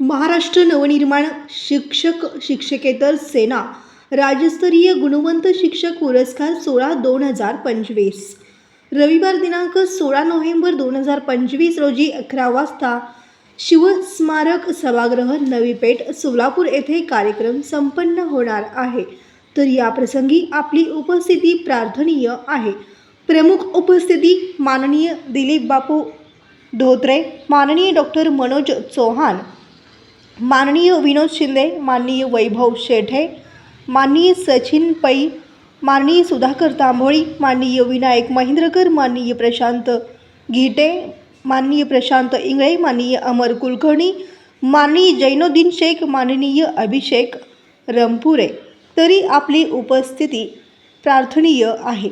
महाराष्ट्र नवनिर्माण शिक्षक शिक्षकेतर सेना राज्यस्तरीय गुणवंत शिक्षक पुरस्कार सोळा दोन हजार पंचवीस. रविवार दिनांक सोळा नोव्हेंबर दोन हजार पंचवीस रोजी अकरा वाजता शिवस्मारक सभागृह नवी पेठ सोलापूर येथे कार्यक्रम संपन्न होणार आहे. तर या प्रसंगी आपली उपस्थिती प्रार्थनीय आहे. प्रमुख उपस्थिती माननीय दिलीप बापू धोत्रे माननीय डॉक्टर मनोज चौहान माननीय विनोद शिंदे माननीय वैभव शेठे माननीय सचिन पै माननीय सुधाकर तांबोळी माननीय विनायक महेंद्रकर माननीय प्रशांत घिटे माननीय प्रशांत इंगळे माननीय अमर कुलकर्णी माननीय जैनुद्दीन शेख माननीय अभिषेक रंपुरे. तरी आपली उपस्थिती प्रार्थनीय आहे.